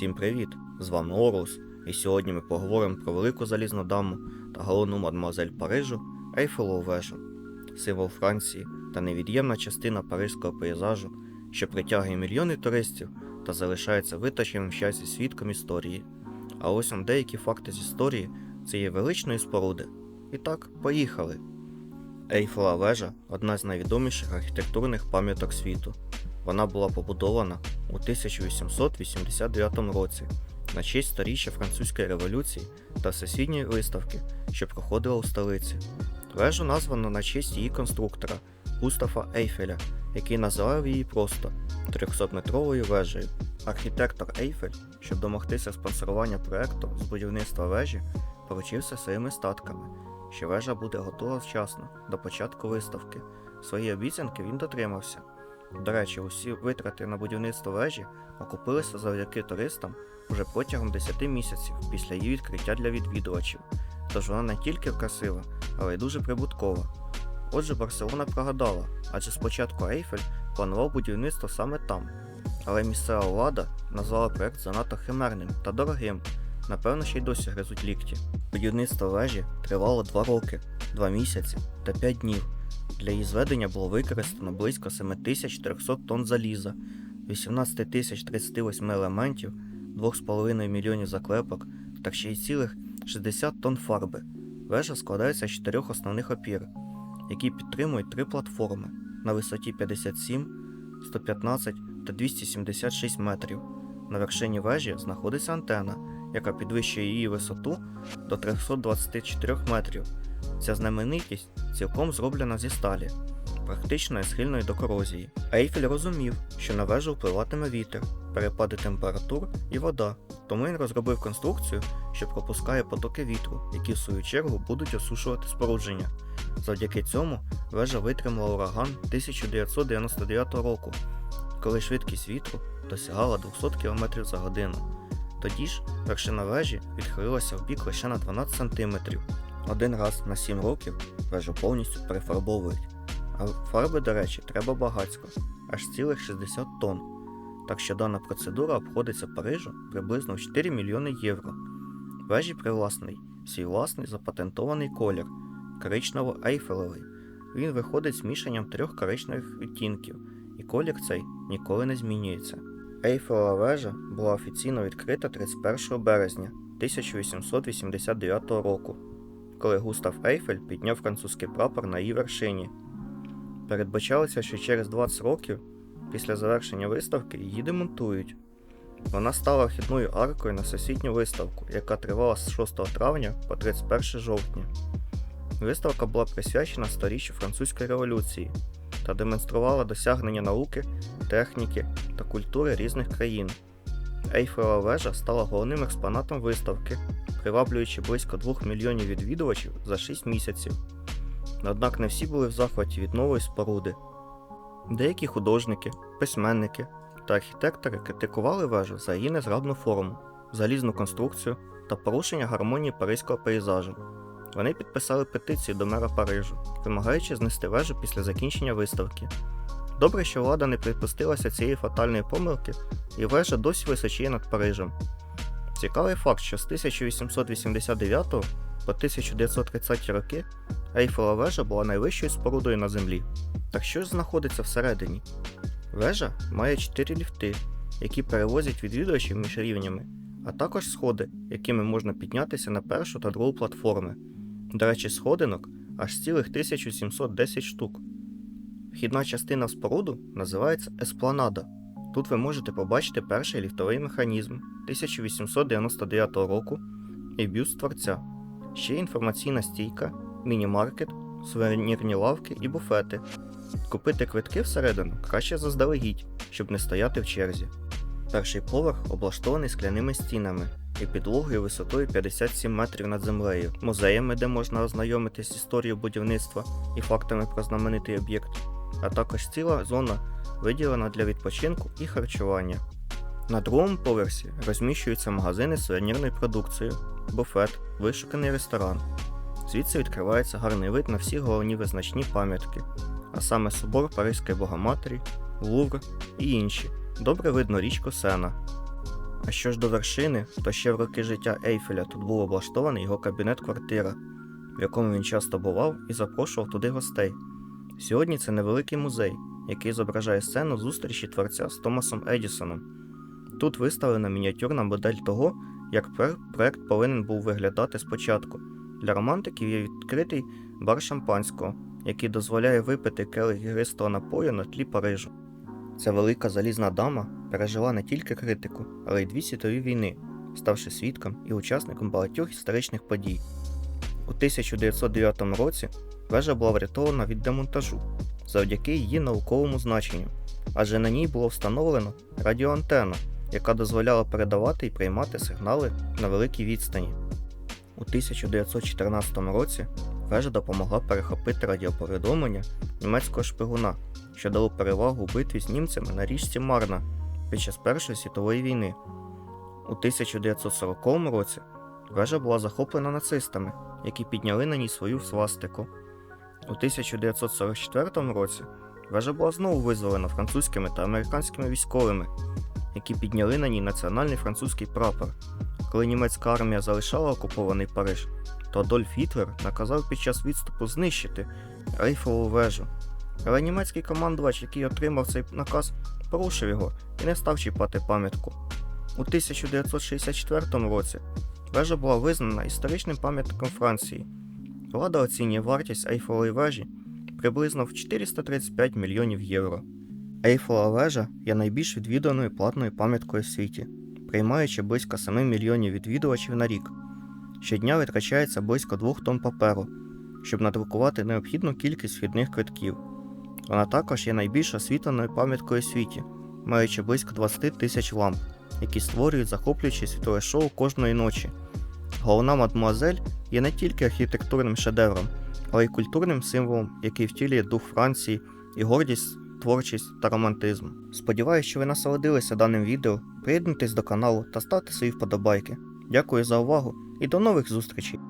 Всім привіт! З вами Орус, і сьогодні ми поговоримо про велику залізну даму та головну мадмуазель Парижу Ейфелеву вежу, символ Франції та невід'ємна частина паризького пейзажу, що притягує мільйони туристів та залишається виточеним в часі свідком історії. А ось вам деякі факти з історії цієї величної споруди. І так, поїхали. Ейфелева вежа одна з найвідоміших архітектурних пам'яток світу. Вона була побудована у 1889 році на честь сторіччя Французької революції та Всесвітньої виставки, що проходила у столиці. Вежу названо на честь її конструктора Густафа Ейфеля, який називав її просто 300-метровою вежею. Архітектор Ейфель, щоб домогтися спонсорування проекту з будівництва вежі, поручився своїми статками, що вежа буде готова вчасно до початку виставки. Свої обіцянки він дотримався. До речі, усі витрати на будівництво вежі окупилися завдяки туристам уже протягом 10 місяців після її відкриття для відвідувачів. Тож вона не тільки красива, але й дуже прибуткова. Отже, Барселона прогадала, адже спочатку Ейфель планував будівництво саме там, але місцева влада назвала проект занадто химерним та дорогим, напевно, ще й досі гризуть лікті. Будівництво вежі тривало 2 роки, 2 місяці та 5 днів. Для її зведення було використано близько 7400 тонн заліза, 18 тисяч 38 елементів, 2,5 мільйонів заклепок та ще й цілих 60 тонн фарби. Вежа складається з чотирьох основних опір, які підтримують три платформи на висоті 57, 115 та 276 метрів. На вершині вежі знаходиться антена, яка підвищує її висоту до 324 метрів. Ця знаменитість цілком зроблена зі сталі, практично схильної до корозії. Ейфель розумів, що на вежу впливатиме вітер, перепади температур і вода, тому він розробив конструкцію, що пропускає потоки вітру, які в свою чергу будуть осушувати спорудження. Завдяки цьому вежа витримала ураган 1999 року, коли швидкість вітру досягала 200 км за годину. Тоді ж вершина вежі відхилилася в бік лише на 12 см. Один раз на 7 років вежу повністю перефарбовують. А фарби, до речі, треба багацько, аж цілих 60 тонн. Так що дана процедура обходиться Парижу приблизно в 4 мільйони євро. Вежі привласний свій власний запатентований колір коричнево-ейфелевий. Він виходить з мішанням трьох коричневих відтінків, і колір цей ніколи не змінюється. Ейфелева вежа була офіційно відкрита 31 березня 1889 року, коли Густав Ейфель підняв французький прапор на її вершині. Передбачалося, що через 20 років після завершення виставки її демонтують. Вона стала вхідною аркою на всесвітню виставку, яка тривала з 6 травня по 31 жовтня. Виставка була присвячена сторіччю Французької революції та демонструвала досягнення науки, техніки та культури різних країн. Ейфелева вежа стала головним експонатом виставки, приваблюючи близько 2 мільйонів відвідувачів за 6 місяців. Однак не всі були в захваті від нової споруди. Деякі художники, письменники та архітектори критикували вежу за її незграбну форму, залізну конструкцію та порушення гармонії паризького пейзажу. Вони підписали петицію до мера Парижу, вимагаючи знести вежу після закінчення виставки. Добре, що влада не припустилася цієї фатальної помилки, і вежа досі височіє над Парижем. Цікавий факт, що з 1889 по 1930 роки Ейфелева вежа була найвищою спорудою на землі. Так що ж знаходиться всередині? Вежа має 4 ліфти, які перевозять відвідувачів між рівнями, а також сходи, якими можна піднятися на першу та другу платформи. До речі, сходинок аж цілих 1710 штук. Вхідна частина споруду називається Еспланада. Тут ви можете побачити перший ліфтовий механізм 1899 року і бюст творця. Ще інформаційна стійка, міні-маркет, сувенірні лавки і буфети. Купити квитки всередину краще заздалегідь, щоб не стояти в черзі. Перший поверх облаштований скляними стінами і підлогою висотою 57 метрів над землею, музеями, де можна ознайомитись з історією будівництва і фактами про знаменитий об'єкт, а також ціла зона виділена для відпочинку і харчування. На другому поверсі розміщуються магазини з сувенірною продукцією, буфет, вишуканий ресторан. Звідси відкривається гарний вид на всі головні визначні пам'ятки, а саме собор Паризької Богоматері, Лувр і інші. Добре видно річку Сена. А що ж до вершини, то ще в роки життя Ейфеля тут був облаштований його кабінет-квартира, в якому він часто бував і запрошував туди гостей. Сьогодні це невеликий музей, який зображає сцену зустрічі творця з Томасом Едісоном. Тут виставлена мініатюрна модель того, як проект повинен був виглядати спочатку. Для романтиків є відкритий бар шампанського, який дозволяє випити келих ігристого напою на тлі Парижу. Ця велика залізна дама пережила не тільки критику, але й дві світові війни, ставши свідком і учасником багатьох історичних подій. У 1909 році вежа була врятована від демонтажу завдяки її науковому значенню, адже на ній було встановлено радіоантенну, яка дозволяла передавати і приймати сигнали на великій відстані. У 1914 році вежа допомогла перехопити радіоповідомлення німецького шпигуна, що дало перевагу у битві з німцями на річці Марна під час Першої світової війни. У 1940 році вежа була захоплена нацистами, які підняли на ній свою свастику. У 1944 році вежа була знову визволена французькими та американськими військовими, які підняли на ній національний французький прапор. Коли німецька армія залишала окупований Париж, то Адольф Гітлер наказав під час відступу знищити Ейфелеву вежу. Але німецький командувач, який отримав цей наказ, порушив його і не став чіпати пам'ятку. У 1964 році вежа була визнана історичним пам'ятником Франції. Влада оцінює вартість Ейфелевої вежі приблизно в 435 мільйонів євро. Ейфелева вежа є найбільш відвіданою платною пам'яткою в світі, приймаючи близько 7 мільйонів відвідувачів на рік. Щодня витрачається близько 2 тонн паперу, щоб надрукувати необхідну кількість вхідних квитків. Вона також є найбільш освітленою пам'яткою у світі, маючи близько 20 тисяч ламп, які створюють захоплююче світове шоу кожної ночі. Головна мадмуазель є не тільки архітектурним шедевром, але й культурним символом, який втілює дух Франції і гордість, творчість та романтизм. Сподіваюсь, що ви насолодилися даним відео. Приєднуйтесь до каналу та ставте свої вподобайки. Дякую за увагу і до нових зустрічей!